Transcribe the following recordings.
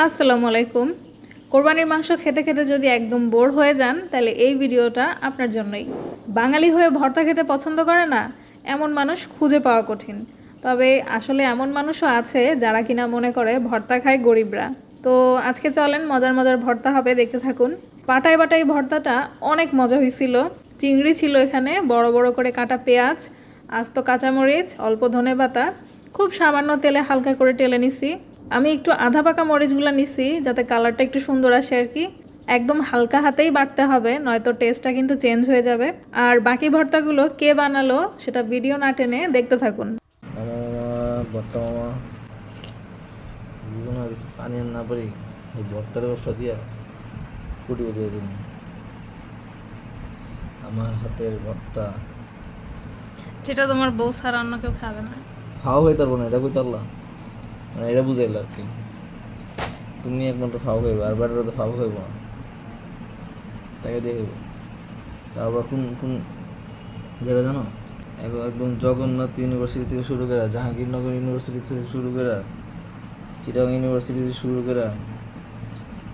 আসসালামু আলাইকুম। কোরবানির মাংস খেতে খেতে যদি একদম বোর হয়ে যান, তাহলে এই ভিডিওটা আপনার জন্যই। বাঙালি হয়ে ভর্তা খেতে পছন্দ করে না, এমন মানুষ খুঁজে পাওয়া কঠিন। তবে আসলে এমন মানুষও আছে যারা কিনা মনে করে ভর্তা খায় গরিবরা। তো আজকে চলেন, মজার মজার ভর্তা হবে, দেখতে থাকুন। পাটায় বাটাই ভর্তাটা অনেক মজা হয়েছিল চিংড়ি ছিল এখানে, বড় বড় করে কাটা পেঁয়াজ, আস্ত কাঁচামরিচ, অল্প ধনে পাতা খুব সামান্য তেলে হালকা করে টেলে নিছি। আমি একটু আধা পাকা মরিচগুলো নিছি যাতে কালারটা একটু সুন্দর আসে আর কি। একদম হালকা হাতেই বাটতে হবে নয়তো টেস্টটা কিন্তু চেঞ্জ হয়ে যাবে। আর বাকি ভর্তাগুলো কে বানালো সেটা ভিডিও না টেনে দেখতে থাকুন। মামা মামা ভর্তা মামা জীবন আর পানি না পারি এই ভর্তার ব্যবসা দিয়া কোটিপতি দিন। আমার হাতের ভর্তা। যেটা তোমার বউ ছাড়া অন্য কেউ খাবে না। খাওয়া হয়ে পারব না এটা কই তারলা এটা বুঝাইল আর কি? তুমি একমাত্র খাওয়া খাইবে, আর বাড়ির তো খাওয়া খাইব না। তাকে দিয়ে খাইব। তারপর কোন কোন জায়গা জানো? এক- একদম জগন্নাথ ইউনিভার্সিটি থেকে শুরু করা জাহাঙ্গীরনগর ইউনিভার্সিটি থেকে শুরু করা চিটাং ইউনিভার্সিটি থেকে শুরু করা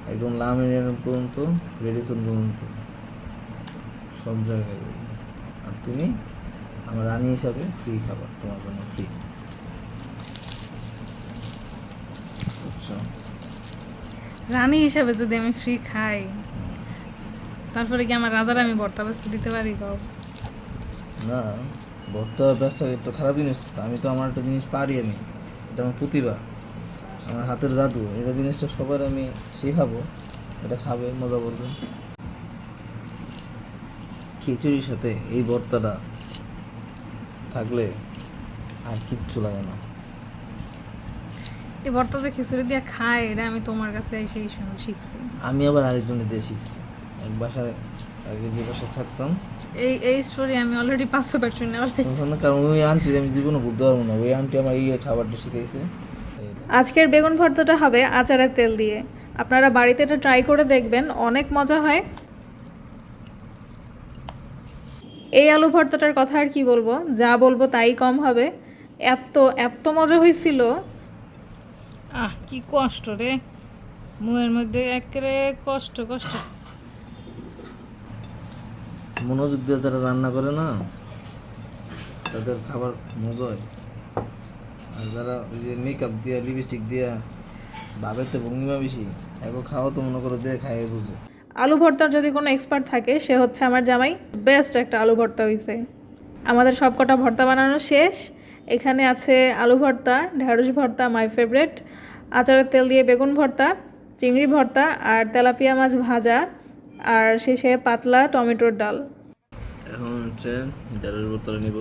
একদম লাম ইউনিয়ন পর্যন্ত রেডিসন পর্যন্ত সব জায়গায় আর তুমি আমার রানী হিসাবে ফ্রি খাবার তোমার জন্য ফ্রি বুঝছ রানী হিসাবে যদি আমি ফ্রি খাই তারপরে কি আমার রাজার আমি ভর্তা ব্যস্ত দিতে পারি গো না ভর্তা ব্যস্ত একটু খারাপ জিনিস আমি তো আমার একটা জিনিস পারি আমি এটা আমার প্রতিভা আমার হাতের জাদু এটা জিনিসটা সবার আমি শেখাবো এটা খাবে মজা করবে। খিচুড়ির সাথে এই ভর্তাটা থাকলে আর কিচ্ছু লাগে না। এই ভর্তা যে খিচুড়ি দিয়ে খায় এটা আমি তোমার কাছে শুন- শিখছি। আমি আবার আরেকজনের দিয়ে শিখছি। এক বাসায় আগে যে বাসায় থাকতাম। এই এই স্টোরি আমি অলরেডি পাঁচশো বার শুনে ফেলেছি। কারণ ওই আন্টির আমি জীবনে ভুলতে পারব না। ওই আন্টি আমার এই খাবারটা শিখাইছে। আজকের বেগুন ভর্তাটা হবে আচারের তেল দিয়ে। আপনারা বাড়িতে এটা ট্রাই করে দেখবেন অনেক মজা হয়। এই আলু ভর্তাটার কথা আর কি বলব? যা বলব তাই কম হবে। এত এত মজা হয়েছিল আহ কি কষ্ট রে। মুয়ের মধ্যে একেবারে কষ্ট কষ্ট। মনোযোগ দিয়ে তারা রান্না করে না তাদের খাবার মজা হয় আর যারা ওই যে মেকআপ দিয়া লিপস্টিক দিয়া ভাবে তো ভঙ্গিমা বেশি এখন খাওয়া তো মনে করো যে খায় বুঝে আলু ভর্তার যদি কোনো এক্সপার্ট থাকে সে হচ্ছে আমার জামাই। বেস্ট একটা আলু ভর্তা হয়েছে আমাদের সবকটা ভর্তা বানানো শেষ। এখানে আছে আলু ভর্তা, ঢেঁড়স ভর্তা মাই ফেভারেট আচারের তেল দিয়ে বেগুন ভর্তা, চিংড়ি ভর্তা আর তেলাপিয়া মাছ ভাজা আর শেষে পাতলা টমেটোর ডাল। এখন হচ্ছে ডালের বোতলে নিব।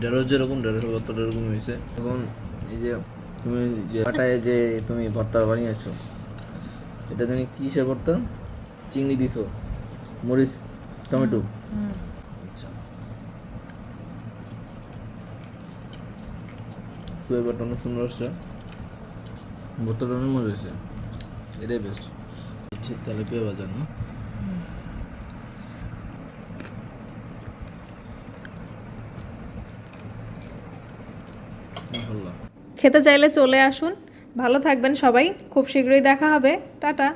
ঢেঁড়স যেরকম, ঢেঁড়সের বোতল এরকম হয়েছে। এখন এই যে তুমি যে যে তুমি ভর্তা বানিয়েছো এটা জানি কিসের ভর্তা চিংড়ি দিছো মরিচ টমেটো। আচ্ছা। ফ্লেভারটা অনেক সুন্দর আসছে ভর্তাটা অনেক মজা হয়েছে। এটাই বেস্ট ঠিক তাহলে পেয়ে বাজার না? খেতে চাইলে চলে আসুন। ভালো থাকবেন সবাই। খুব শীঘ্রই দেখা হবে। টাটা।